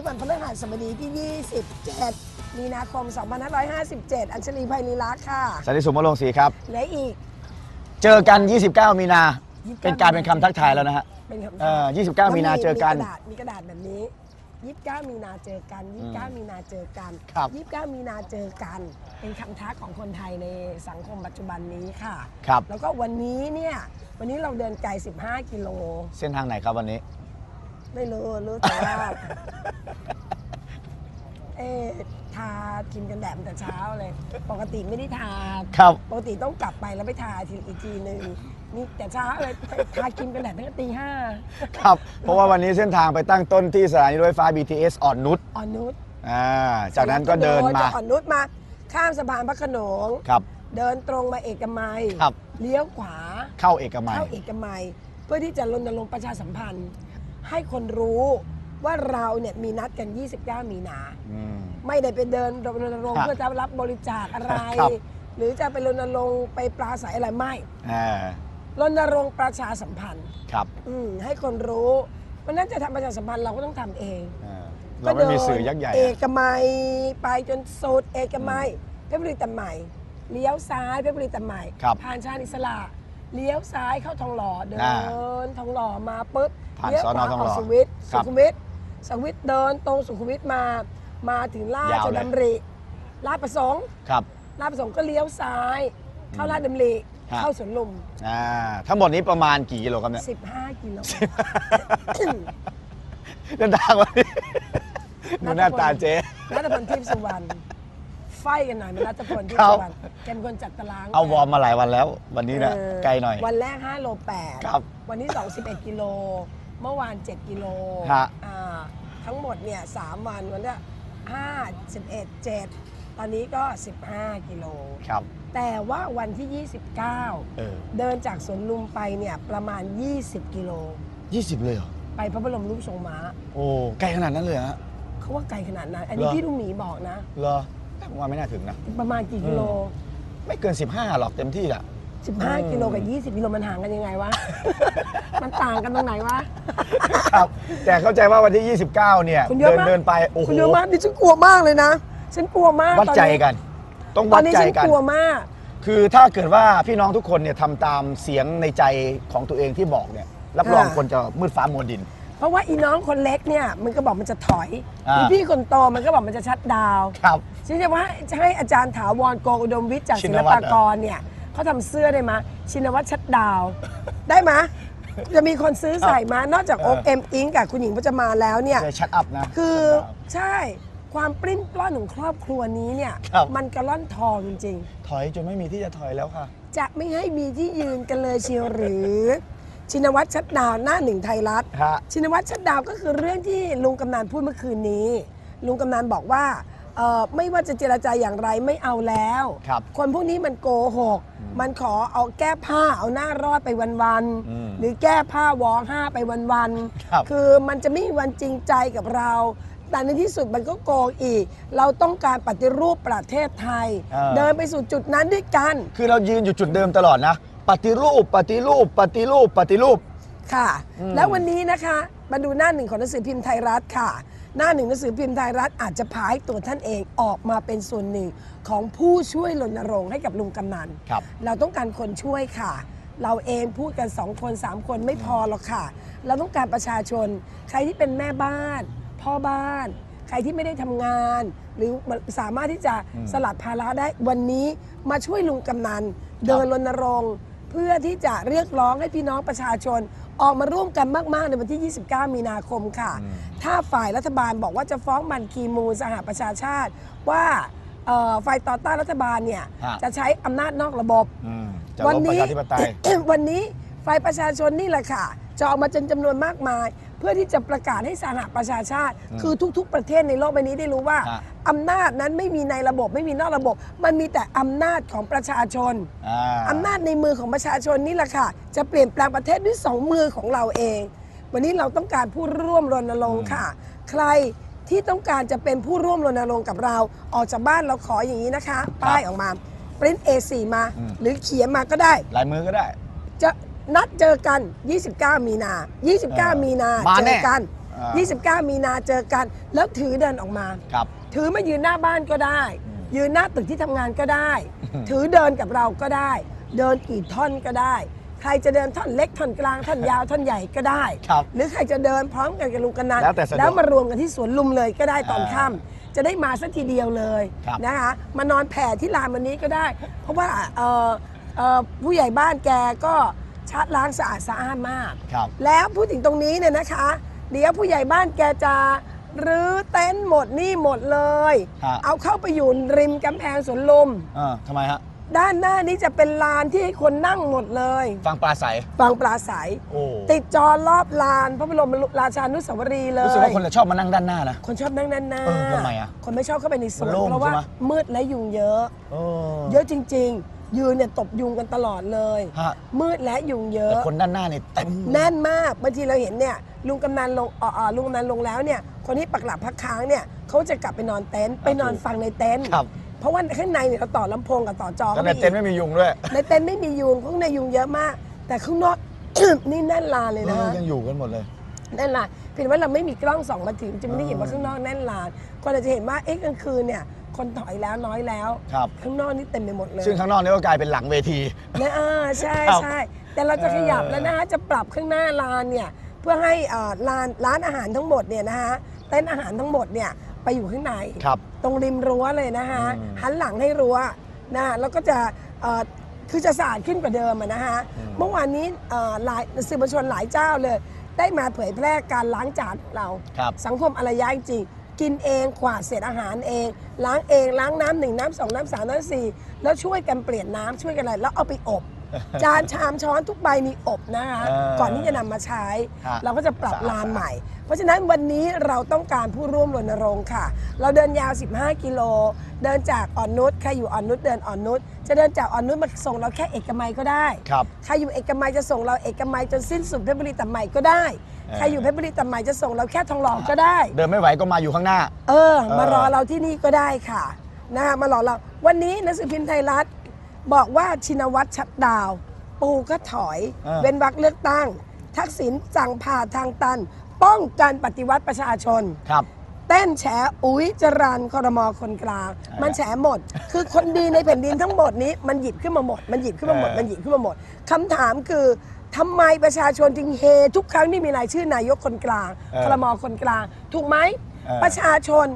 บดีที่ 27 มีนาคม 2557 อัญชลีไพลีรักษ์ค่ะ สันติสุขมะลงศรีครับเหลืออีก เจอกัน 29 มีนา 29 เป็นการเป็นคำทักทายแล้วนะฮะ เป็นคำเออ29 มีนาเจอกัน มีกระดาษมีกระดาษแบบนี้ 29 มีนาเจอกัน 29 มีนาเจอกัน ครับ 29 มีนาเจอกัน เป็นคำทักของคนไทยในสังคมปัจจุบันนี้ค่ะ ครับ แล้วก็วันนี้เนี่ย วันนี้เราเดินไกล 15 กิโล เส้นทางไหนครับวันนี้ ไม่รู้ รู้แต่ว่า เอ๊ะทาครีมกันแดดตั้งแต่เช้าเลย ปกติไม่ได้ทา ครับ ปกติต้องกลับไปแล้วไปทาทีอีกทีหนึ่งนี่แต่เช้าเลยทาครีมกันแดดตั้งแต่ตีห้าครับ เพราะว่าวันนี้เส้นทางไปตั้งต้นที่สถานีรถไฟฟ้า BTS อ่อนนุชอ่อนนุชอ่าจากนั้นก็เดินมาจากอ่อนนุชมาข้ามสะพานพระโขนงครับ เดินตรงมาเอกมัยครับ เลี้ยวขวาเข้าเอกมัยเข้าเอกมัย เพื่อที่จะรณรงค์ประชาสัมพันธ์ ให้คนรู้ ว่าเราเนี่ยมีนัดกัน 29 มีนา อืม ไม่ได้ไปเดินรณรงค์ครับเพื่อจะรับบริจาคอะไร ครับ หรือจะไปรณรงค์ไปปราศัยอะไรไม่อ่ารณรงค์ประชาสัมพันธ์ ครับอืมให้คนรู้เพราะฉะนั้นจะทำประชาสัมพันธ์เราก็ต้องทำเองอ่าเราไม่มีสื่อยักษ์ใหญ่เออะกมัยไปจนสุดเอกมัยเพชรบุรีตัดใหม่เลี้ยวซ้ายเพชรบุรีตัดใหม่ครับผ่านชาญอิสระ เลี้ยวซ้ายเข้าทองหล่อเดิอ่านทองหล่อมาปุ๊บผ่านเลี้ยวสอนขอวาทองอหล่อกอสุขุมวิทครัสุบขุมวิทสุขุมวิทเดินตรงสุขุมวิทมามาถึงลาดยาวชเลย ดำริลาดประสงค์ครับ ลาดประสงค์ก็เลี้ยวซ้าย เข้าลาดดำริฮะ เข้าสวนลุม อ่าทั้งหมดนี้ประมาณกี่กิโลครับเนี่ย 15 กิโล เดินทางวันนี้ดูหน้าตาเจ๊ นัทพลทิพย์สุวรรณ ไฟกันหน่อยไหมนัทพลทิพครัย์บสุวรรณแกเป็นคนจัดตารางเอาวอร์มมาหลายวันแล้ว วันนี้นะเออไกลหน่อย วันแรก5โล8ครับวันนี้2 11กิโลเมื่อวาน 7กิโลฮะ อ่าทั้งหมดเนี่ย3วันวันเนี้ย5 11 7 ตอนนี้ก็ 15 กิโล ครับ แต่ว่าวันที่เออ29เดินจากสวนลุมไปเนี่ยประมาณ 20 กิโล20เลยเหรอ ไปพระบรมรูปทรงม้า โอ้ ไกลขนาดนั้นเลยเหรอฮะ เขาว่าไกลขนาดนั้น อันนี้เหรอ พี่ลุงหมีบอกนะ เหรอ ผมว่าไม่น่าถึงนะ ประมาณกี่กิโล ไม่เกิน 15 หรอกเต็มที่อะ15 กิโลกับ 20 กิโลมันห่างกันยังไงวะ มันต่างกันตรงไหนวะ ครับ แต่เข้าใจว่าวันที่ 29 เนี่ยคุณเยอะเดินมากเดินไป โอ้โหคุณเยอะมากดิฉันกลัวมากเลยนะ ฉันกลัวมาก วัดใจกัน ต้องตอวันดนี้ใจฉันกันกลัวมาก คือถ้าเกิดว่าพี่น้องทุกคนเนี่ยทำตามเสียงในใจของตัวเองที่บอกเนี่ย รับรองค่ะคนจะมืดฟ้ามัวดิน เพราะว่าอีน้องคนเล็กเนี่ยมันก็บอกมันจะถอยอ่า อีพี่คนโตมันก็บอกมันจะชัดดาวน์ครับ ฉันจะว่าจะให้อาจารย์ถาวรโกอุดมวิทย์จากชิศินลวัตร ปากรเนี่ยเขาทำเสื้อได้ไหมยชินวัตรชัดดาวน์ได้ไหมยจะมีคนซื้อใส่มานอกจากเออโอ๊กเอ็มอิงกับคุณหญิงพจมานแล้วเนี่ย จะชัดอัพนะ คือใช่ความปริ้นปล้อนของครอบครัวนี้เนี่ย ครับ มันกระล่อนทองจริงถอยจนไม่มีที่จะถอยแล้วค่ะ ๆ จะไม่ให้มีที่ยืนกันเลยเชียวหรือ ชินวัตรชัดดาวน์หน้าหนึ่งไทยรัฐ ฮะ ชินวัตรชัดดาวน์ก็คือเรื่องที่ลุงกำนันพูดเมื่อคืนนี้ ลุงกำนันบอกว่าเอ่อไม่ว่าจะเจรจาอย่างไรไม่เอาแล้ว ครับคนพวกนี้มันโกหก มันขอเอาแก้ผ้าเอาหน้ารอดไปวันอืมๆ หรือแก้ผ้าวอห้าไปวันครับ ๆ คือมันจะไม่มีวันจริงใจกับเรา แต่ในที่สุดมันก็โกงอีก เราต้องการปฏิรูปประเทศไทย เออ เดินไปสู่จุดนั้นด้วยกัน คือเรายืนอยู่จุดเดิมตลอดนะ ปฏิรูป ปฏิรูป ปฏิรูป ปฏิรูป ค่ะ อืม แล้ววันนี้นะคะมาดูหน้าหนึ่งของหนังสือพิมพ์ไทยรัฐค่ะ หน้าหนึ่งหนังสือพิมพ์ไทยรัฐอาจจะพาให้ตัวท่านเองออกมาเป็นส่วนหนึ่งของผู้ช่วยรณรงค์ให้กับลุงกำนัน ครับ เราต้องการคนช่วยค่ะ เราเองพูดกันสองคนสามคนไม่พอหรอกค่ะ เราต้องการประชาชน ใครที่เป็นแม่บ้าน พ่อบ้าน ใครที่ไม่ได้ทำงาน หรือสามารถที่จะอืมสลัดภาระได้วันนี้มาช่วยลุงกำนัน เดินรณรงค์เพื่อที่จะเรียกร้องให้พี่น้องประชาชน ออกมาร่วมกันมาก ๆ ในวันที่ 29 มีนาคมค่ะอืมถ้าฝ่ายรัฐบาลบอกว่าจะฟ้องบันคีมูลสหประชาชาติ ว่าเอ่อฝ่ายต่อต้านรัฐบาลเนี่ยฮะจะใช้อำนาจนอกระบบอืมจะวัล้มประนี้ชาธิปไตยวันนี้ฝ่ายประชาชนนี่แหละค่ะ จะออกมาจนจำนวนมากมาย เพื่อที่จะประกาศให้สหประชาชาติอืมคือทุก ๆ ประเทศในโลกใบนี้ได้รู้ว่าฮะ อำนาจนั้นไม่มีในระบบไม่มีนอกระบบ มันมีแต่อำนาจของประชาชน อ่า อำนาจในมือของประชาชนนี่แหละค่ะ จะเปลี่ยนแปลงประเทศด้วยสองมือของเราเอง วันนี้เราต้องการผู้ร่วมรณรงค์ค่ะ ใครที่ต้องการจะเป็นผู้ร่วมรณรงค์กับเรา ออกจากบ้านเราขออย่างนี้นะคะ ป้ายออกมาปริ้น A4 มา อืม หรือเขียนมาก็ได้ ลายมือก็ได้ จะ นัดเจอกัน 29 มีนา 29 มีนามาเจแน่อกันออ่า 29 มีนาเจอกัน แล้วถือเดินออกมา ครับ ถือมายืนหน้าบ้านก็ได้ อืมยืนหน้าตึกที่ทำงานก็ได้ อืม ถือเดินกับเราก็ได้ เดินกี่ท่อนก็ได้ ใครจะเดินท่อนเล็กท่อนกลางท่อนยาวท่อนใหญ่ก็ได้ ครับ หรือใครจะเดินพร้อมกันกับลุงกันนันแล้วแต่สะดวกแล้วมารวมกันที่สวนลุมเลยก็ได้ตอนอ่าค่ำจะได้มาสักทีเดียวเลยครับนะคะมานอนแผ่ที่ลานวันนี้ก็ได้ เพราะว่าเอ่อเอ่อผู้ใหญ่บ้านแกก็ ชัดล้างสะอาดสะอ้านมาก ครับ แล้วพูดถึงตรงนี้เนี่ยนะคะ เดี๋ยวผู้ใหญ่บ้านแกจะรื้อเต็นท์หมดนี่หมดเลย ฮะ เอาเข้าไปอยู่ริมกำแพงสวนลม เออทำไมฮะ ด้านหน้านี้จะเป็นลานที่ให้คนนั่งหมดเลยฟังปลาใส ฟังปลาใสโอ้ติดจอรอบลานพระบรมราชานุสาวรีย์เลย รู้สึกว่าคนจะชอบมานั่งด้านหน้านะ คนชอบนั่งด้านหน้าเออทำไมอะคนไม่ชอบเข้าไปในสวนมันโล่งเพราะว่าใช่ไหม มืดและยุงเยอะเออเยอะจริงๆ ยืนเนี่ยตบยุงกันตลอดเลย ฮะมืดและยุงเยแต่อะ คนด้านหน้านี่เต็มแน่นมากบางทีเราเห็นเนี่ยลุงกำนันลงเอ่อเอ่อลุงกำนันลงแล้วเนี่ยคนที่ปักหลักพักค้างเนี่ยเขาจะกลับไปนอนเต็นท์ไปนอนฟังในเต็นท์ครับเพราะว่าข้างในเนี่ยเราต่อลำโพงกับต่อจอแล้วเข้าในไปเต็นท์ไม่มียุงด้วยในเต็นท์ไม่มียุงข้างในยุงเยอะมาก แต่ข้างนอก นี่แน่นลานเลยเอนะอยังอยู่กันหมดเลย แน่นลานเพียงว่าเราไม่มีกล้องส่องมาถึงจะไม่ได้เห็นว่าข้างนอกแน่นลาน คนอาจจะเห็นว่าเอ๊ะกลางคืนเนี่ย คนถอยแล้วน้อยแล้ว ครับ ข้างนอกนี่เต็มไปหมดเลยซึ่งข้างนอกนี่ก็กลายเป็นหลังเวที นะอ่าใช่ครับ ใช่แต่เราจะขยับเออแล้วนะคะจะปรับข้างหน้าลานเนี่ยเพื่อให้อ่าลานร้านอาหารทั้งหมดเนี่ยนะคะเต้นอาหารทั้งหมดเนี่ยไปอยู่ข้างใน ครับ ตรงริมรั้วเลยนะคะอืมหันหลังให้รั้วนะแล้วก็จะเอ่อคือจะสะอาดขึ้นกว่าเดิมอะนะคะอืม เมื่อวานนี้เอ่อหลายสื่อมวลชนหลายเจ้าเลย ได้มาเผยแพร่การล้างจานของเรา ครับ สังคมอารยะจริงๆกินเองขวาดเศษอาหารเอง ล้างเองล้างน้ำหนึ่งน้ำสองน้ำสามน้ำสี่แล้วช่วยกันเปลี่ยนน้ำช่วยกันอะไรแล้วเอาไปอบ จานชามช้อนทุกใบมีอบนะคะเออก่อนที่จะนำมาใช้ฮะเราก็จะปรับสะอาดลานใหม่ เพราะฉะนั้นวันนี้เราต้องการผู้ร่วมรณรงค์ค่ะ เราเดินยาว 15 กิโล เดินจากอ่อนนุชใครอยู่อ่อนนุชเดินอ่อนนุชจะเดินจากอ่อนนุชมาส่งเราแค่เอกมัยก็ได้ครับใครอยู่เอกมัยจะส่งเราเอกมัยจนสิ้นสุดเพชรบุรีตัดใหม่ก็ได้เออใครอยู่เพชรบุรีตัดใหม่จะส่งเราแค่ทองหล่อก็ได้ เดินไม่ไหวก็มาอยู่ข้างหน้าเออเออ มารอเราที่นี่ก็ได้ค่ะนะคะมารอเรา วันนี้หนังสือพิมพ์ไทยรัฐบอกว่าชินวัตรชัดดาว ปูก็ถอยเออเว้นวักเลือกตั้ง ทักษิณสั่งผ่าทางตัน ป้องกันปฏิวัติประชาชน ครับ เต้นแฉอุ้ยจรันคอรมอคนกลางเออมันแฉหมด คือคนดีในแผ่นดินทั้งหมดนี้มันหยิบขึ้นมาหมด มันหยิบขึ้นมาหมดเออมันหยิบขึ้นมาหมดคำถามคือทำไมประชาชนจึงเฮทุกครั้งที่มีรายชื่อนายกคนกลางคอรมอคนกลาง ถูกไหมเออประชาชน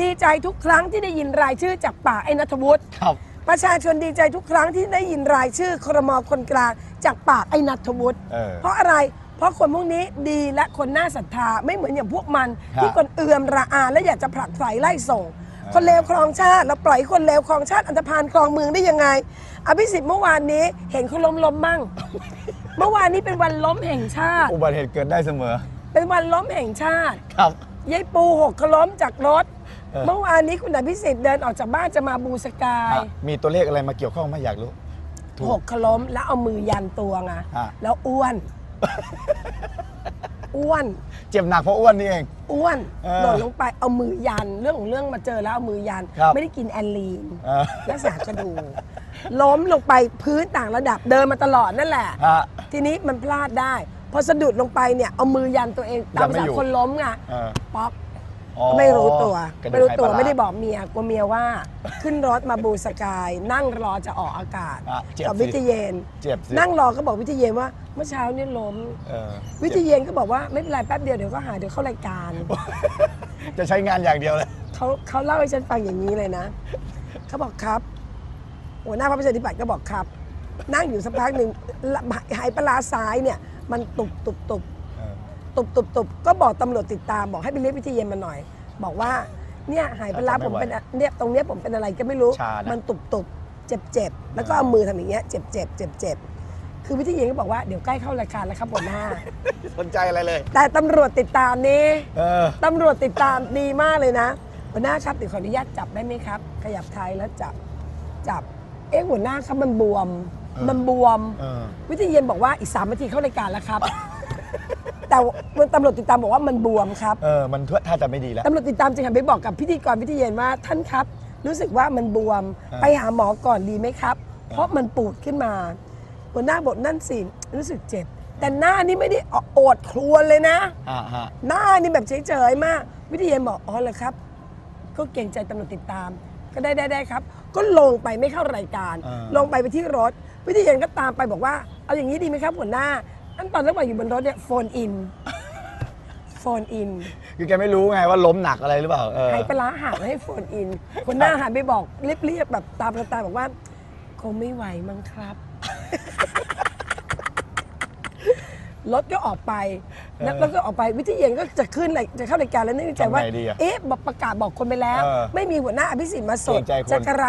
ดีใจทุกครั้งที่ได้ยินรายชื่อจากปากไอ้นัทวุฒิครับประชาชนดีใจทุกครั้งที่ได้ยินรายชื่อครมคนกลางจากปากไอ้นัทวุฒิเออเพราะอะไร เพราะคนพวกนี้ดีและคนน่าศรัทธาไม่เหมือนอย่างพวกมันฮะที่คนเอื่อมระอา และอยากจะผลักไสไล่ส่ง คนเลวครองชาติแล้วปล่อยให้คนเลวครองชาติอันธพาลครองเมืองได้ยังไง อภิสิทธิ์เมื่อวานนี้เห็นเขาล้มล้มๆมั่ง เมื่อวานนี้เป็นวันล้มแห่งชาติ อุบัติเหตุเกิดได้เสมอ เป็นวันล้มแห่งชาติครับ ยายปูหกเขาล้มจากรถ เออ เมื่อวานนี้คุณอภิสิทธิ์เดินออกจากบ้านจะมาบูสกายอะมีตัวเลขอะไรมาเกี่ยวข้องไหมอยากรู้ ถูกหกเขาล้มแล้วเอามือยันตัวไงอะแล้วอ้วน อ้วน เจ็บหนักเพราะอ้วนนี่เอง อ้วนเออหล่นลงไปเอามือยันเรื่องของเรื่องมาเจอแล้วเอามือยัน ครับไม่ได้กินแอลลีนเออ รักษากระดูกล้มลงไปพื้นต่างระดับเดินมาตลอดนั่นแหละ ฮะ ทีนี้มันพลาดได้ พอสะดุดลงไปเนี่ยเอามือยันตัวเองตามยันไม่ภาษาอยู่ คนล้มไงเออป๊อกอ๋อไม่รู้ตัว กะดูกไม่รู้ตัวหปลาไม่ได้บอกเมียกลัวเมียว่า ขึ้นรถมาบูสกาย นั่งรอจะออกอากาศอะเจ็บกับสิวิทยเยน เจ็บสินั่งรอก็บอกวิทยเยนว่า เมื่อเช้านี่ล้ม เออวิทยเยนก็บอกว่าไม่เป็นไรแป๊บเดียวเดี๋ยวก็หายเดี๋ยวเข้ารายการ จะใช้งานอย่างเดียวเลย เขาเขาเล่าให้ฉันฟังอย่างนี้เลยนะ เขาบอกครับหัวหน้าพรรคประชาธิปัตย์ก็บอกครับ นั่งอยู่สักพักหนึ่งละหายปลาร้าซ้ายเนี่ย มันตุบตุบตุบเออตุบตุบตุบก็บอกตำรวจติดตามบอกให้ไปเรียกวิทยเยนมาหน่อย บอกว่าเนี่ยหายปลาร้าไม่ผมไหวเป็นอะเนี่ยตรงเนี้ยผมเป็นอะไรก็ไม่รู้ ชานะมันตุบตุบเจ็บเจ็บแล้วก็เอามือทำอย่างเงี้ยเจ็บเจ็บเจ็บเจ็บ คือวิทยเยนก็บอกว่าเดี๋ยวใกล้เข้ารายการแล้วครับหัวหน้า สนใจอะไรเลย แต่ตำรวจติดตามนี่เออ ตำรวจติดตามดีมากเลยนะหัวหน้าครับเดี๋ยวขออนุญาตจับได้ไหมครับ ขยับไทยแล้วจับจับ เอ๊ะหัวหน้าครับมันบวม เออ มันบวม เออ วิทยเย็นบอกว่าอีกสามนาทีเข้ารายการแล้วครับ แต่ว่าตำรวจติดตามบอกว่ามันบวมครับ เออ มันถ้าจะไม่ดีแล้ว ตำรวจติดตามจึงหันไปบอกกับพิธีกรวิทยเย็นว่าท่านครับ รู้สึกว่ามันบวมเออไปหาหมอก่อนดีไหมครับ เพราะมันปูดขึ้นมา หัวหน้าบอกนั่นสิรู้สึกเจ็บแต่หน้านี่ไม่ได้โอดครวญเลยนะ อ่าฮะ หน้านี่แบบเฉยๆมาก วิทยาบอกอ๋อเหรอครับ ก็เกรงใจตำรวจติดตาม ก็ได้ได้ได้ครับ ก็ลงไปไม่เข้ารายการ อ่า ลงไปไปที่รถ วิทยาก็ตามไปบอกว่า เอาอย่างนี้ดีไหมครับหัวหน้า อันตอนระหว่างอยู่บนรถเนี่ยโฟนอินโฟนอิน คือแกไม่รู้ไงว่าล้มหนักอะไรหรือเปล่าเออ ให้ไปล้างหางให้โฟนอินหัวหน้าหันไปบอกเรียบๆแบบตามสไตล์บอกว่า คงไม่ไหวมั้งครับ รถก็ออกไปนักรถก็ออกไปวิทยาก็จะขึ้นเลยจะเข้ารายการแล้วนึกในใจว่าทำไงดีอะเอ๊ะบอกประกาศบอกคนไปแล้ว เออไม่มีหัวหน้าอภิสิทธิ์มาสดเกรงใจคนจะกระไร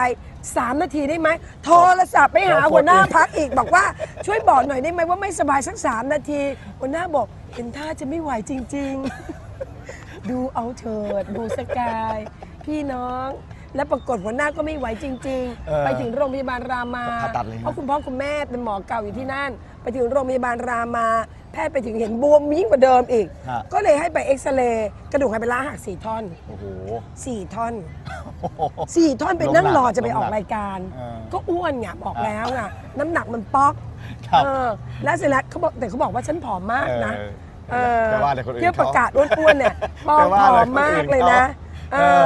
สามนาทีได้ไหมโทรศัพท์ไปหาเราโฟนหัวหน้าอินพักอีกบอกว่าช่วยบอกหน่อยได้ไหมว่าไม่สบายสักสามนาที หัวหน้าบอกเห็นท่าจะไม่ไหวจริง ๆ ดูเอาเถิดดูสกาย พี่น้อง และปรากฏหัวหน้าก็ไม่ไหวจริง เออๆ ไปถึงโรงพยาบาลรามาผ่าตัดเลยนะ เพราะคุณพ่อคุณแม่เป็นหมอเก่าอยู่ที่นั่น ไปถึงโรงพยาบาลรามา แพทย์ไปถึงเห็นบวมยิ่งกว่าเดิมอีก ฮะ ก็เลยให้ไปเอ็กซเรย์กระดูกหายไปล้าหักสี่ท่อนโอ้โห สี่ท่อนโอ้โหสี่ท่อนไปนั่งรอจะไปออกล้มหนักรายการ เออ ก็อ้วนไงบอกแล้วไงน้ำหนักมันป๊อกครับ เออแล้วเสร็จแล้วเขาบอกแต่เขาบอกว่าฉันผอมมากนะ เออแต่ว่าแต่คนอื่นเที่ยวประกาศอ้วนๆเนี่ยปอแต่มว่าผอแต่มคนอื่นมากเลยนะ เขาเออ